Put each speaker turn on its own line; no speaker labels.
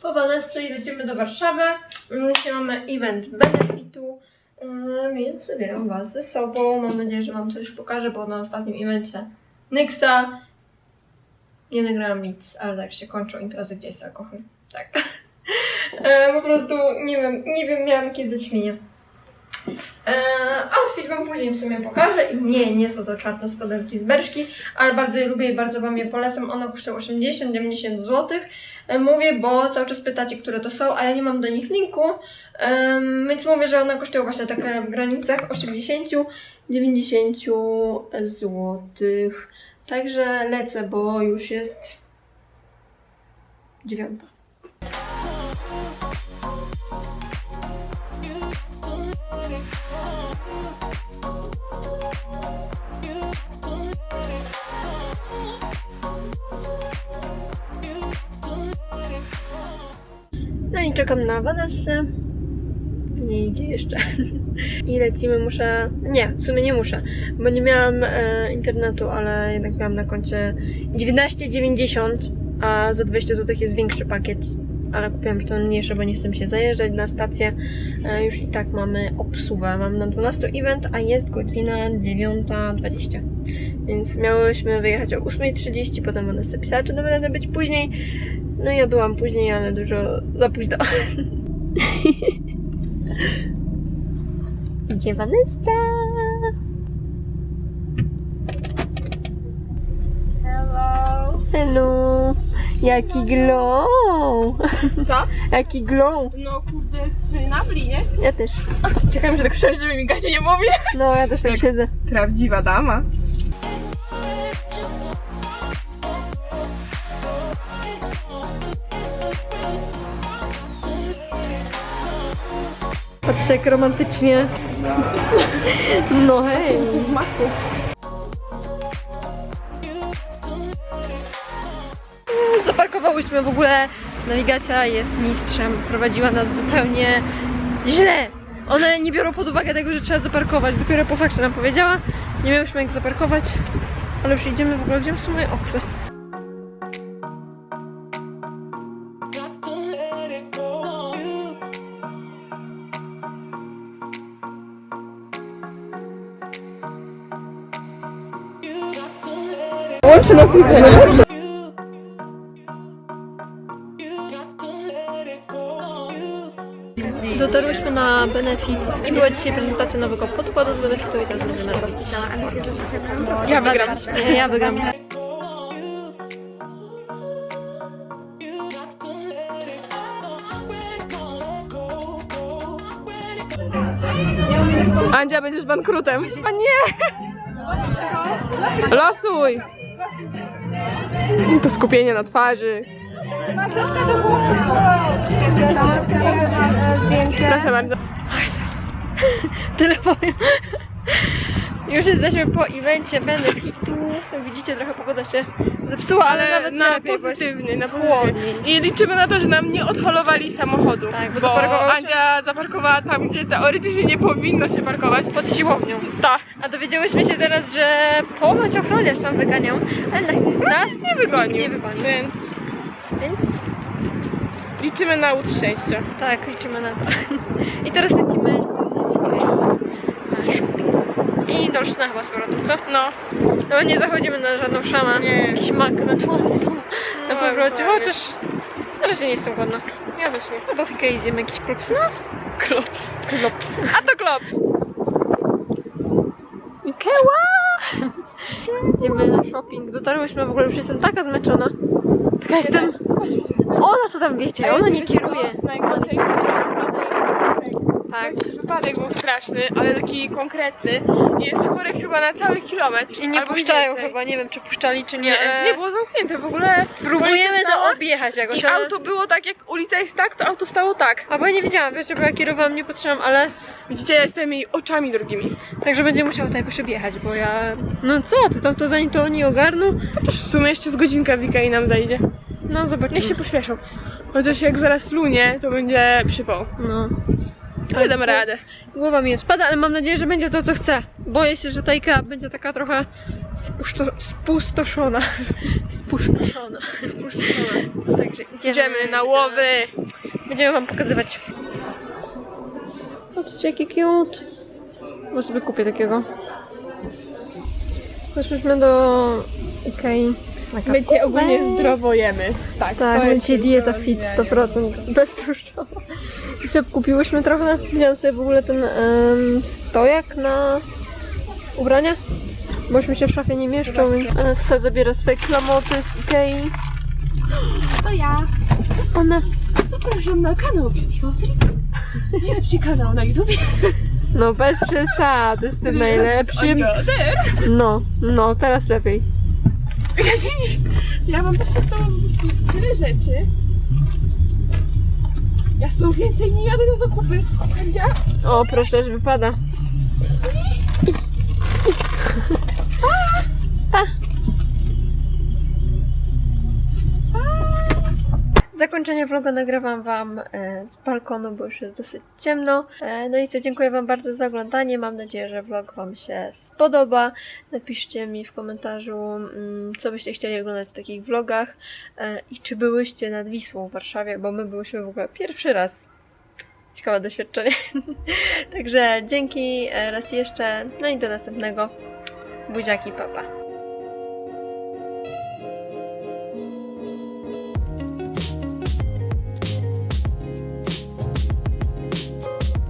12 i lecimy do Warszawy. Dzisiaj mamy event Benefitu, więc zabieram Was ze sobą. Mam nadzieję, że Wam coś pokażę, bo na ostatnim evencie Nyxa nie nagrałam nic, ale tak się kończą imprezy, gdzie jest alkohol. Tak. E, po prostu nie wiem, nie wiem, miałam kiedy ćmienie. E, outfit Wam później w sumie pokażę i nie, nie są to czarne spodenki z Berszki, ale bardzo je lubię i bardzo Wam je polecam. One kosztują 80-90 zł. E, Mówię, bo cały czas pytacie, które to są, a ja nie mam do nich linku, Em, więc mówię, że one kosztują właśnie takie w granicach 80-90 zł. Także lecę, bo już jest dziewiąta. Czekam na Vanessę. Nie idzie jeszcze. I lecimy, muszę. Nie, w sumie nie muszę, bo nie miałam e, internetu, ale jednak miałam na koncie 19,90, a za 20 zł jest większy pakiet. Ale kupiłam już ten mniejszy, bo nie chcę się zajeżdżać na stację. E, już i tak mamy obsługę. Mam na 12 event, a jest godzina 9.20. Więc miałyśmy wyjechać o 8.30, potem Vanessa pisała, czy damy radę być później. No ja byłam później, ale dużo za późno. Idzie Vanessa.
Hello.
Hello. Jaki glow.
Co?
Jaki glow.
No kurde, z nabli, nie?
Ja też.
Czekam, że tak szczerze, żeby mi gacie nie mówi.
No, ja też tak,
Tak.
siedzę.
Prawdziwa dama.
Patrzę jak romantycznie. No hej.
W maku.
Zaparkowałyśmy w ogóle. Nawigacja jest mistrzem. Prowadziła nas zupełnie źle. One nie biorą pod uwagę tego, że trzeba zaparkować. Dopiero po fakcie nam powiedziała. Nie miałyśmy jak zaparkować. Ale już idziemy w ogóle. Gdzie są moje oksy? Łączy nas widzenia.
You
Dotarłyśmy na Benefit i była dzisiaj prezentacja nowego podkładu z Benefitu i teraz będziemy robić.
Ja wygram.
Ja wygram.
Andzia, będziesz bankrutem. A nie! Losuj! To skupienie na twarzy. Proszę bardzo.
Tyle powiem. Już jesteśmy po evencie Benefitu. Widzicie, trochę pogoda się zepsuła, ale,
Ale na
lepiej,
pozytywnie, na pozytywnie. I liczymy na to, że nam nie odholowali samochodu.
Tak, bo
bo Andzia zaparkowała tam, gdzie teoretycznie nie powinno się parkować.
Pod siłownią.
Tak.
A dowiedziałyśmy się teraz, że ponoć ochroniarz tam wyganiał, ale na- nas
Nie wygonił.
nie wygonił.
Więc
Więc
liczymy na łód szczęścia.
tak, liczymy na to. I teraz lecimy na shopping. I do Olsztyna chyba z powrotem, co?
No.
No nie zachodzimy na żadną szamę.
Nie.
Jakiś mak na tłumstwo na
No,
powrocie,
dokładnie.
chociaż na razie nie jestem głodna.
Ja też nie.
Albo w Ikei zjemy jakiś klops, no.
Klops.
Klops.
A to klops.
Ikea! Idziemy na shopping. Dotarłyśmy, w ogóle już jestem taka zmęczona. Taka jestem...
Spać mi się chce.
Ona co tam wiecie, ona nie kieruje.
Najgorzej
Tak.
Wypadek był straszny, ale taki konkretny. Jest chory chyba na cały kilometr.
I nie
albo
puszczają
więcej.
chyba, nie wiem czy puszczali czy nie.
Nie,
ale
nie było zamknięte w ogóle.
Próbujemy to objechać jakoś.
I
ale-
auto było tak, jak ulica jest tak, to auto stało tak.
Albo ja nie wiedziałam, wiecie, bo ja kierowałam, nie patrzyłam, ale
Widzicie, ja jestem jej oczami drugimi.
także będzie musiał to jakoś objechać, bo ja... No co, ty tam to zanim to oni ogarną?
Chociaż w sumie jeszcze z godzinka Wika i nam zajdzie.
No zobaczymy.
Niech się pośpieszą. Chociaż jak zaraz lunie, to będzie przypał.
No.
Ale damy radę.
Głowa mi odpada, ale mam nadzieję, że będzie to, co chcę. boję się, że ta IKEA będzie taka trochę spuszczo- spustoszona. Spustoszona.
Spuszczone.
Także idziemy,
Idziemy na łowy.
Będziemy wam pokazywać. Patrzcie, jaki cute. Może sobie kupię takiego. Doszliśmy do Ikei. Na
My
kawę.
ogólnie zdrowo jemy. Tak,
Tak,
to
my dzisiaj dieta fit
jedzenie.
100%, beztłuszczowa. Dzisiaj kupiłyśmy trochę. Wziąłem sobie w ogóle ten em, stojak na ubrania, bo już mi się w szafie nie mieszczą, więc Anastasja zabiera swoje klamoty z Ikei.
To ja.
One,
Zapraszam na kanał Beautiful Tricks. Najlepszy kanał na YouTube.
no bez przesady, z tym najlepszym. No, no, teraz lepiej.
Ja się nie... Ja mam zawsze z tobą po prostu tyle rzeczy. Ja z tą więcej nie jadę na zakupy. Andzia?
O, proszę, że wypada. Pa. Zakończenie vloga nagrywam Wam e, z balkonu, bo już jest dosyć ciemno. E, No i co, dziękuję Wam bardzo za oglądanie. Mam nadzieję, że vlog Wam się spodoba. Napiszcie mi w komentarzu, mm, co byście chcieli oglądać w takich vlogach e, i czy byłyście nad Wisłą w Warszawie, bo my byłyśmy w ogóle pierwszy raz. Ciekawe doświadczenie. Także dzięki raz jeszcze, no i do następnego. Buziaki, papa.